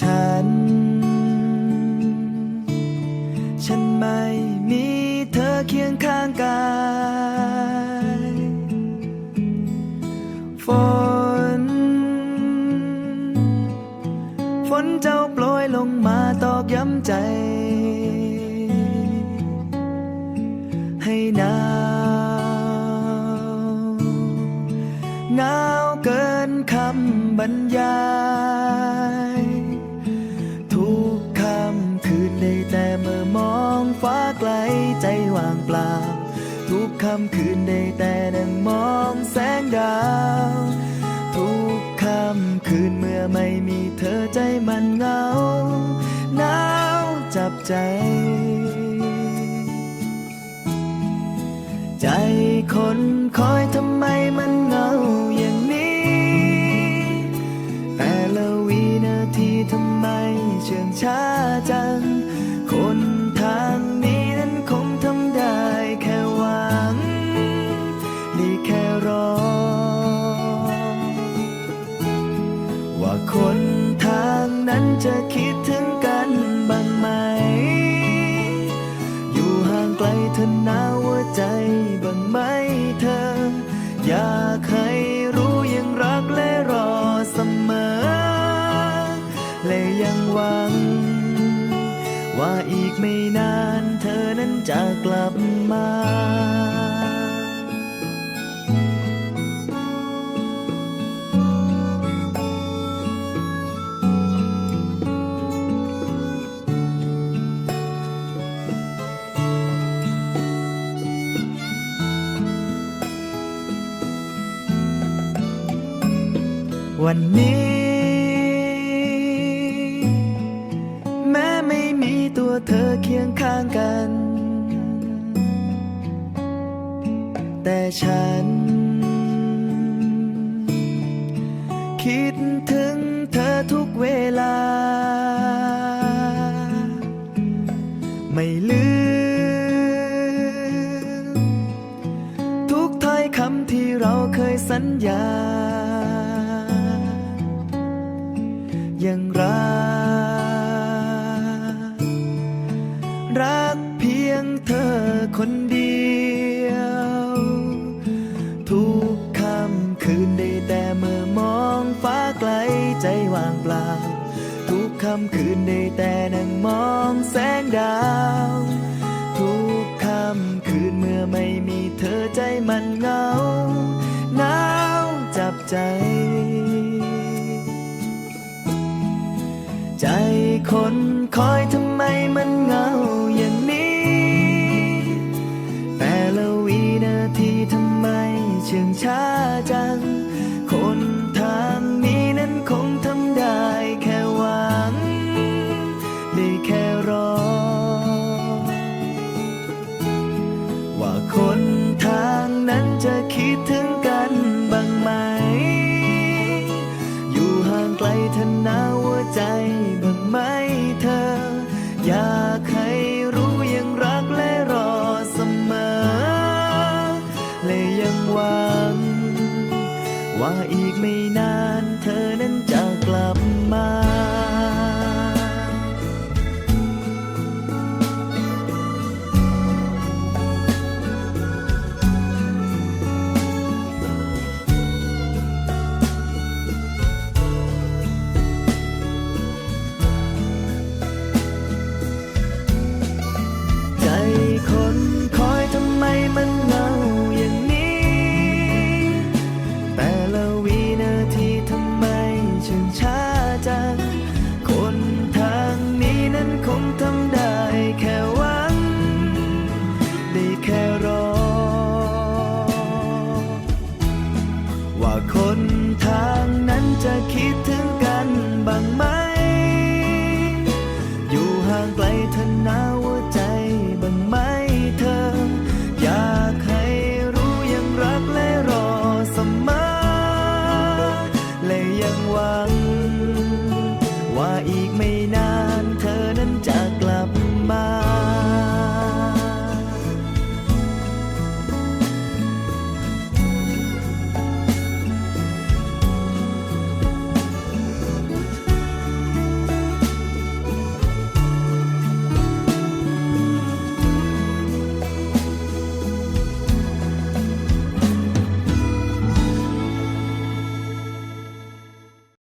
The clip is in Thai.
ฉัน ฉันไม่มีเธอเคียงข้างกายฝน ฝนเจ้าโปรยลงมาตอกย้ำใจ ให้หนาวหนาวเกินคำบรรยาย เปล่า ทุกค่ำคืนได้แต่นั่งมองแสงดาว ทุกค่ำคืนเมื่อไม่มีเธอใจมันเหงาหนาวจับใจ ใจคนคอยทำ จะคิดถึงกันบ้างไหม อยู่ห่างไกลเธอหนาวหัวใจบ้างไหมเธอ อยากให้รู้ยังรักและรอเสมอ และยังหวัง ว่าอีกไม่นานเธอนั้นจะกลับ วันนี้ แม้ไม่มีตัวเธอเคียงข้างกัน แต่ฉัน คิดถึงเธอทุกเวลา ไม่ลืม ทุกถ้อยคำที่เราเคยสัญญา รักเพียงเธอคนเดียว ทุกคำคืนได้แต่เมื่อมองฟ้าไกลใจว่างเปล่า ทุกคำคืนได้แต่นั่งมองแสงดาว ทุกคำคืนเมื่อไม่มีเธอใจมันเหงาหนาวจับใจ ใจคนคอยทำไมมันเหงา ว่าอีกไม่นานเธอนั้นจะกลับ